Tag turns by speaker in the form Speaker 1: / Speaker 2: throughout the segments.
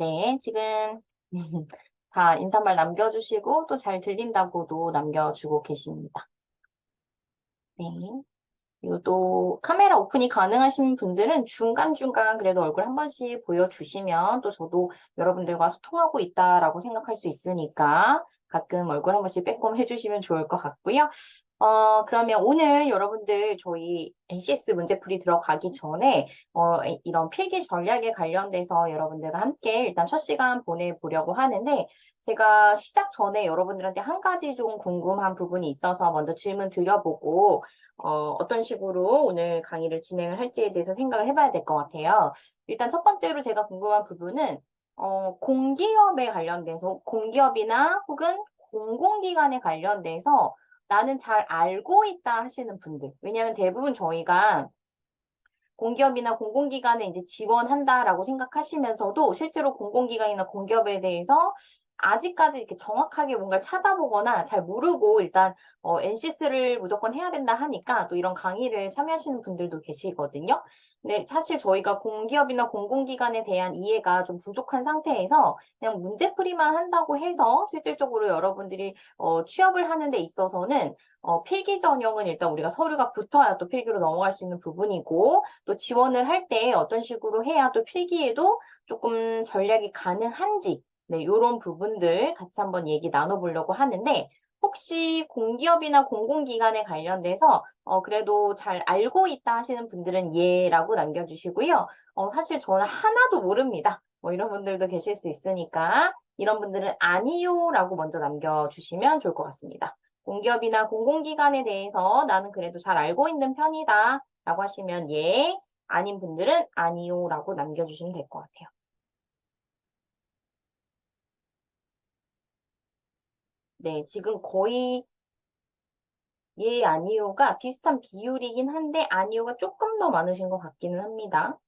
Speaker 1: 네, 지금 다 인사말 남겨주시고 또 잘 들린다고도 남겨주고 계십니다. 네. 그리고 또 카메라 오픈이 가능하신 분들은 중간중간 그래도 얼굴 한 번씩 보여주시면 또 저도 여러분들과 소통하고 있다라고 생각할 수 있으니까 가끔 얼굴 한 번씩 빼꼼 해주시면 좋을 것 같고요. 어, 그러면 오늘 여러분들 저희 NCS 문제풀이 들어가기 전에 어, 이- 이런 필기 전략에 관련돼서 여러분들과 함께 일단 첫 시간 보내보려고 하는데 제가 시작 전에 여러분들한테 한 가지 좀 궁금한 부분이 있어서 먼저 질문 드려보고 어, 어떤 식으로 오늘 강의를 진행을 할지에 대해서 생각을 해봐야 될 것 같아요. 일단 첫 번째로 제가 궁금한 부분은 어, 공기업에 관련돼서 공기업이나 혹은 공공기관에 관련돼서 나는 잘 알고 있다 하시는 분들. 왜냐하면 대부분 저희가 공기업이나 공공기관에 이제 지원한다라고 생각하시면서도 실제로 공공기관이나 공기업에 대해서 아직까지 이렇게 정확하게 뭔가 찾아보거나 잘 모르고 일단 어, NCS를 무조건 해야 된다 하니까 또 이런 강의를 참여하시는 분들도 계시거든요. 근데 사실 저희가 공기업이나 공공기관에 대한 이해가 좀 부족한 상태에서 그냥 문제풀이만 한다고 해서 실질적으로 여러분들이 어, 취업을 하는 데 있어서는 어, 필기 전형은 일단 우리가 서류가 붙어야 또 필기로 넘어갈 수 있는 부분이고 또 지원을 할 때 어떤 식으로 해야 또 필기에도 조금 전략이 가능한지 네, 요런 부분들 같이 한번 얘기 나눠보려고 하는데 혹시 공기업이나 공공기관에 관련돼서 어, 그래도 잘 알고 있다 하시는 분들은 예라고 남겨주시고요. 어, 사실 저는 하나도 모릅니다. 뭐 이런 분들도 계실 수 있으니까 이런 분들은 아니요라고 먼저 남겨주시면 좋을 것 같습니다. 공기업이나 공공기관에 대해서 나는 그래도 잘 알고 있는 편이다 라고 하시면 예, 아닌 분들은 아니요라고 남겨주시면 될 것 같아요. 네, 지금 거의 예, 아니요가 비슷한 비율이긴 한데 아니요가 조금 더 많으신 것 같기는 합니다.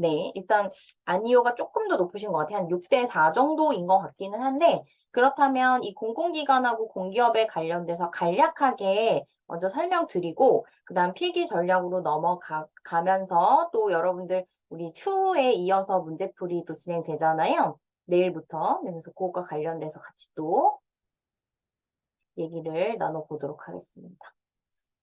Speaker 1: 네, 일단 아니요가 조금 더 높으신 것 같아요. 한 6대 4 정도인 것 같기는 한데 그렇다면 이 공공기관하고 공기업에 관련돼서 간략하게 먼저 설명드리고 그다음 필기 전략으로 넘어가면서 또 여러분들 우리 추후에 이어서 문제풀이 또 진행되잖아요. 내일부터. 네, 그래서 그것과 관련돼서 같이 또 얘기를 나눠보도록 하겠습니다.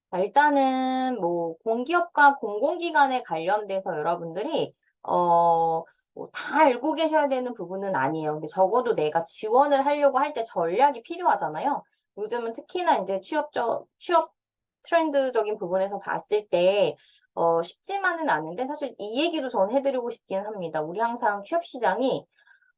Speaker 1: 자, 일단은 뭐 공기업과 공공기관에 관련돼서 여러분들이 어, 뭐 다 알고 계셔야 되는 부분은 아니에요. 근데 적어도 내가 지원을 하려고 할 때 전략이 필요하잖아요. 요즘은 특히나 이제 취업적, 취업 트렌드적인 부분에서 봤을 때, 어, 쉽지만은 않은데, 사실 이 얘기도 전 해드리고 싶긴 합니다. 우리 항상 취업 시장이,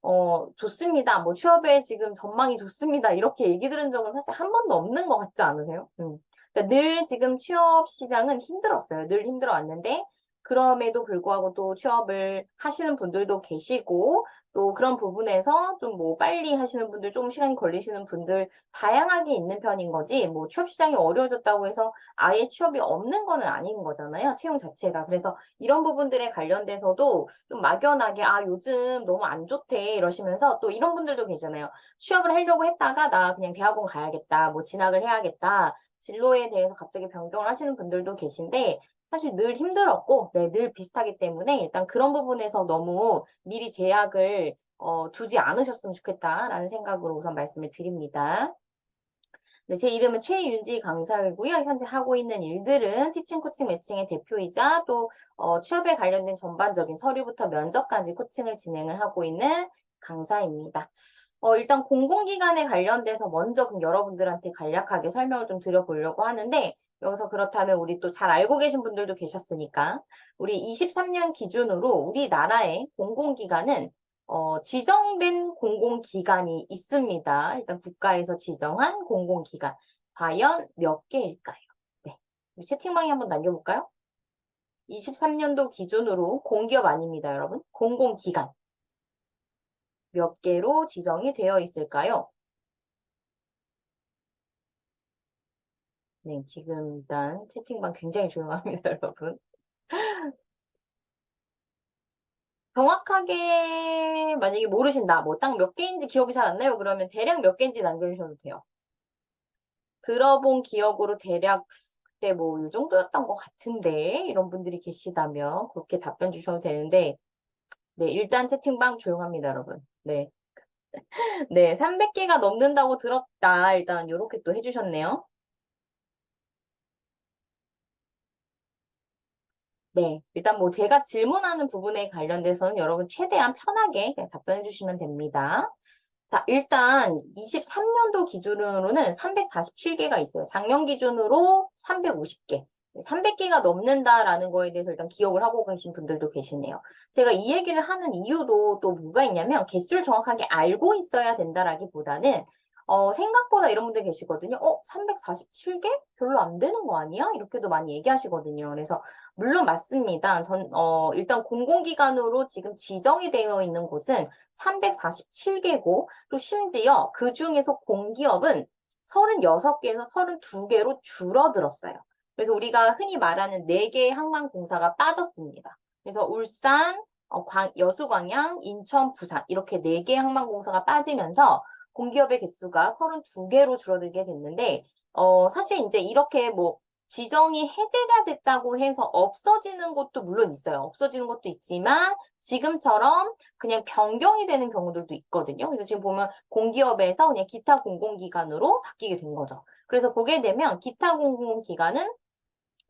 Speaker 1: 어, 좋습니다. 뭐 취업에 지금 전망이 좋습니다. 이렇게 얘기 들은 적은 사실 한 번도 없는 것 같지 않으세요? 음. 그러니까 늘 지금 취업 시장은 힘들었어요. 늘 힘들어왔는데, 그럼에도 불구하고 또 취업을 하시는 분들도 계시고, 또 그런 부분에서 좀 뭐 빨리 하시는 분들, 좀 시간이 걸리시는 분들, 다양하게 있는 편인 거지, 뭐 취업 시장이 어려워졌다고 해서 아예 취업이 없는 거는 아닌 거잖아요. 채용 자체가. 그래서 이런 부분들에 관련돼서도 좀 막연하게, 아, 요즘 너무 안 좋대, 이러시면서 또 이런 분들도 계잖아요. 취업을 하려고 했다가 나 그냥 대학원 가야겠다, 뭐 진학을 해야겠다, 진로에 대해서 갑자기 변경을 하시는 분들도 계신데, 사실 늘 힘들었고, 네, 늘 비슷하기 때문에 일단 그런 부분에서 너무 미리 제약을 어, 두지 않으셨으면 좋겠다라는 생각으로 우선 말씀을 드립니다. 네, 제 이름은 최윤지 강사이고요. 현재 하고 있는 일들은 티칭 코칭 매칭의 대표이자 또 어, 취업에 관련된 전반적인 서류부터 면접까지 코칭을 진행을 하고 있는 강사입니다. 어, 일단 공공기관에 관련돼서 먼저 그럼 여러분들한테 간략하게 설명을 좀 드려보려고 하는데 여기서 그렇다면 우리 또 잘 알고 계신 분들도 계셨으니까 우리 23년 기준으로 우리나라의 공공기관은 어, 지정된 공공기관이 있습니다. 일단 국가에서 지정한 공공기관. 과연 몇 개일까요? 네. 채팅방에 한번 남겨볼까요? 23년도 기준으로 공기업 아닙니다, 여러분. 공공기관. 몇 개로 지정이 되어 있을까요? 네, 지금 일단 채팅방 굉장히 조용합니다, 여러분. 정확하게 만약에 모르신다, 뭐 딱 몇 개인지 기억이 잘 안 나요? 그러면 대략 몇 개인지 남겨주셔도 돼요. 들어본 기억으로 대략 그때 뭐 이 정도였던 것 같은데 이런 분들이 계시다면 그렇게 답변 주셔도 되는데 네, 일단 채팅방 조용합니다, 여러분. 네. 네, 300개가 넘는다고 들었다. 일단 이렇게 또 해주셨네요. 네, 일단 뭐 제가 질문하는 부분에 관련돼서는 여러분 최대한 편하게 답변해 주시면 됩니다. 자, 일단 23년도 기준으로는 347개가 있어요. 작년 기준으로 350개. 300개가 넘는다라는 거에 대해서 일단 기억을 하고 계신 분들도 계시네요. 제가 이 얘기를 하는 이유도 또 뭐가 있냐면 개수를 정확하게 알고 있어야 된다라기보다는 어, 생각보다 이런 분들 계시거든요. 어, 347개? 별로 안 되는 거 아니야? 이렇게도 많이 얘기하시거든요. 그래서 물론 맞습니다. 전, 어, 일단 공공기관으로 지금 지정이 되어 있는 곳은 347개고 또 심지어 그 중에서 공기업은 36개에서 32개로 줄어들었어요. 그래서 우리가 흔히 말하는 4개의 항만공사가 빠졌습니다. 그래서 울산, 어, 광, 여수광양, 인천, 부산 이렇게 4개의 항만공사가 빠지면서 공기업의 개수가 32개로 줄어들게 됐는데 어, 사실 이제 이렇게 뭐 지정이 해제가 됐다고 해서 없어지는 것도 물론 있어요. 없어지는 것도 있지만 지금처럼 그냥 변경이 되는 경우들도 있거든요. 그래서 지금 보면 공기업에서 그냥 기타 공공기관으로 바뀌게 된 거죠. 그래서 보게 되면 기타 공공기관은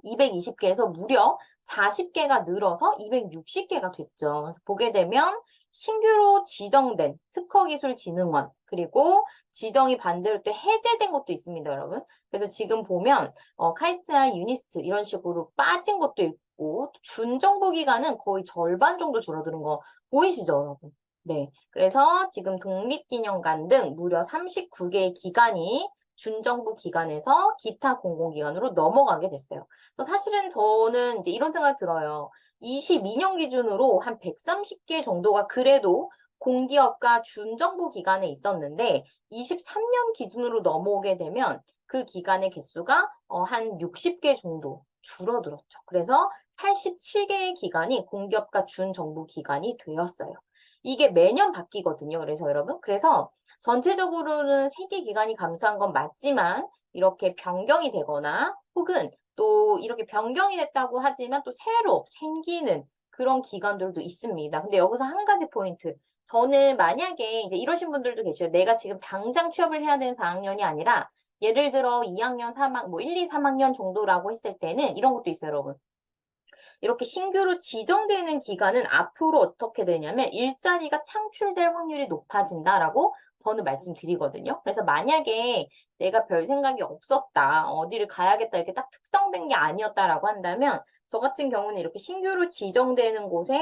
Speaker 1: 220개에서 무려 40개가 늘어서 260개가 됐죠. 그래서 보게 되면 신규로 지정된 특허기술진흥원 그리고 지정이 반대로 또 해제된 것도 있습니다, 여러분. 그래서 지금 보면 어, 카이스트나 유니스트 이런 식으로 빠진 것도 있고 준정부 기간은 거의 절반 정도 줄어드는 거 보이시죠, 여러분? 네. 그래서 지금 독립기념관 등 무려 39개의 기관이 준정부 기관에서 기타 공공기관으로 넘어가게 됐어요. 사실은 저는 이제 이런 생각 들어요. 22년 기준으로 한 130개 정도가 그래도 공기업과 준정부 기관에 있었는데 23년 기준으로 넘어오게 되면 그 기관의 개수가 어, 한 60개 정도 줄어들었죠. 그래서 87개의 기관이 공기업과 준정부 기관이 되었어요. 이게 매년 바뀌거든요. 그래서 여러분, 그래서 전체적으로는 세개 기관이 감소한 건 맞지만 이렇게 변경이 되거나 혹은 또 이렇게 변경이 됐다고 하지만 또 새로 생기는 그런 기관들도 있습니다. 근데 여기서 한 가지 포인트. 저는 만약에 이제 이러신 분들도 계셔요. 내가 지금 당장 취업을 해야 되는 4학년이 아니라 예를 들어 2학년, 3학, 뭐 1, 2, 3학년 정도라고 했을 때는 이런 것도 있어요, 여러분. 이렇게 신규로 지정되는 기간은 앞으로 어떻게 되냐면 일자리가 창출될 확률이 높아진다라고 저는 말씀드리거든요. 그래서 만약에 내가 별 생각이 없었다, 어디를 가야겠다 이렇게 딱 특정된 게 아니었다라고 한다면 저 같은 경우는 이렇게 신규로 지정되는 곳에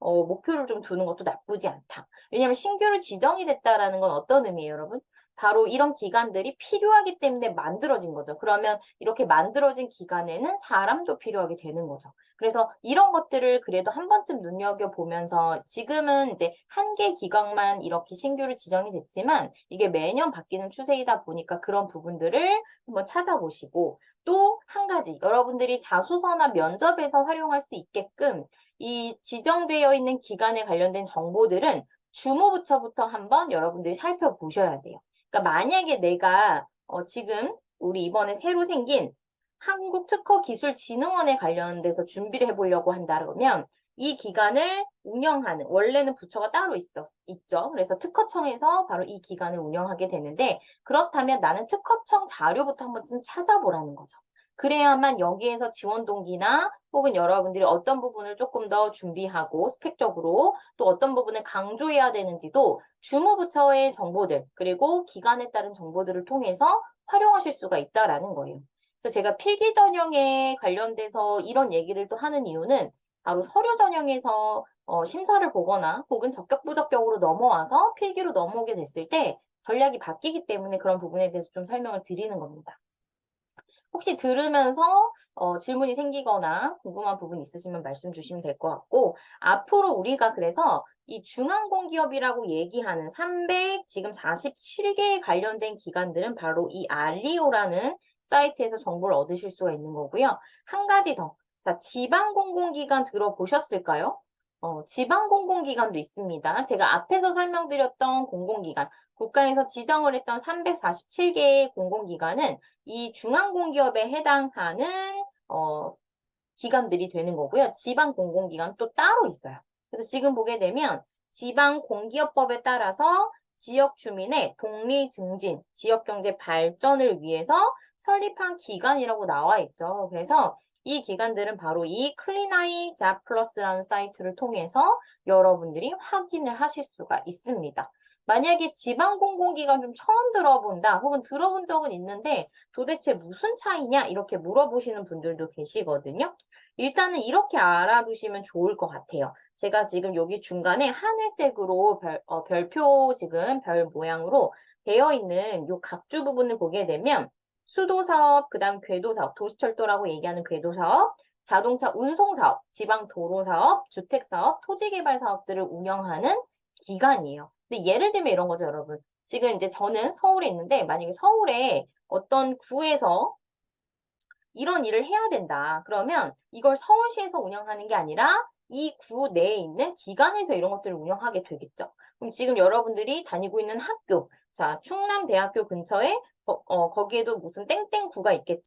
Speaker 1: 어, 목표를 좀 두는 것도 나쁘지 않다. 왜냐하면 신규로 지정이 됐다라는 건 어떤 의미예요, 여러분? 바로 이런 기관들이 필요하기 때문에 만들어진 거죠. 그러면 이렇게 만들어진 기관에는 사람도 필요하게 되는 거죠. 그래서 이런 것들을 그래도 한 번쯤 눈여겨보면서 지금은 이제 한 개 기관만 이렇게 신규로 지정이 됐지만 이게 매년 바뀌는 추세이다 보니까 그런 부분들을 한번 찾아보시고 또 한 가지 여러분들이 자소서나 면접에서 활용할 수 있게끔 이 지정되어 있는 기관에 관련된 정보들은 주무부처부터 한번 여러분들이 살펴보셔야 돼요. 그러니까 만약에 내가 어, 지금 우리 이번에 새로 생긴 한국특허기술진흥원에 관련돼서 준비를 해보려고 한다 그러면 이 기관을 운영하는 원래는 부처가 따로 있어 있죠. 그래서 특허청에서 바로 이 기관을 운영하게 되는데 그렇다면 나는 특허청 자료부터 한번 좀 찾아보라는 거죠. 그래야만 여기에서 지원 동기나 혹은 여러분들이 어떤 부분을 조금 더 준비하고 스펙적으로 또 어떤 부분을 강조해야 되는지도 주무부처의 정보들 그리고 기관에 따른 정보들을 통해서 활용하실 수가 있다라는 거예요. 그래서 제가 필기 전형에 관련돼서 이런 얘기를 또 하는 이유는 바로 서류 전형에서 어, 심사를 보거나 혹은 적격 부적격으로 넘어와서 필기로 넘어오게 됐을 때 전략이 바뀌기 때문에 그런 부분에 대해서 좀 설명을 드리는 겁니다. 혹시 들으면서 어, 질문이 생기거나 궁금한 부분 있으시면 말씀 주시면 될 것 같고 앞으로 우리가 그래서 이 중앙공기업이라고 얘기하는 300 지금 47개에 관련된 기관들은 바로 이 알리오라는 사이트에서 정보를 얻으실 수가 있는 거고요. 한 가지 더. 자, 지방공공기관 들어보셨을까요? 어, 지방 공공기관도 있습니다. 제가 앞에서 설명드렸던 공공기관, 국가에서 지정을 했던 347개의 공공기관은 이 중앙공기업에 해당하는 어, 기관들이 되는 거고요. 지방 공공기관 또 따로 있어요. 그래서 지금 보게 되면 지방 공기업법에 따라서 지역 주민의 복리 증진, 지역 경제 발전을 위해서 설립한 기관이라고 나와 있죠. 그래서 이 기관들은 바로 이 클린아이 잡플러스라는 사이트를 통해서 여러분들이 확인을 하실 수가 있습니다. 만약에 지방 공공기관 좀 처음 들어본다 혹은 들어본 적은 있는데 도대체 무슨 차이냐 이렇게 물어보시는 분들도 계시거든요. 일단은 이렇게 알아두시면 좋을 것 같아요. 제가 지금 여기 중간에 하늘색으로 별, 어, 별표 지금 별 모양으로 되어 있는 요 각주 부분을 보게 되면 수도 사업, 그 다음 궤도 사업, 도시철도라고 얘기하는 궤도 사업, 자동차 운송 사업, 지방 도로 사업, 주택 사업, 토지 개발 사업들을 운영하는 기관이에요. 근데 예를 들면 이런 거죠, 여러분. 지금 이제 저는 서울에 있는데 만약에 서울에 어떤 구에서 이런 일을 해야 된다. 그러면 이걸 서울시에서 운영하는 게 아니라 이 구 내에 있는 기관에서 이런 것들을 운영하게 되겠죠. 그럼 지금 여러분들이 다니고 있는 학교, 자, 충남대학교 근처에 어, 어, 거기에도 무슨 땡땡구가 있겠죠.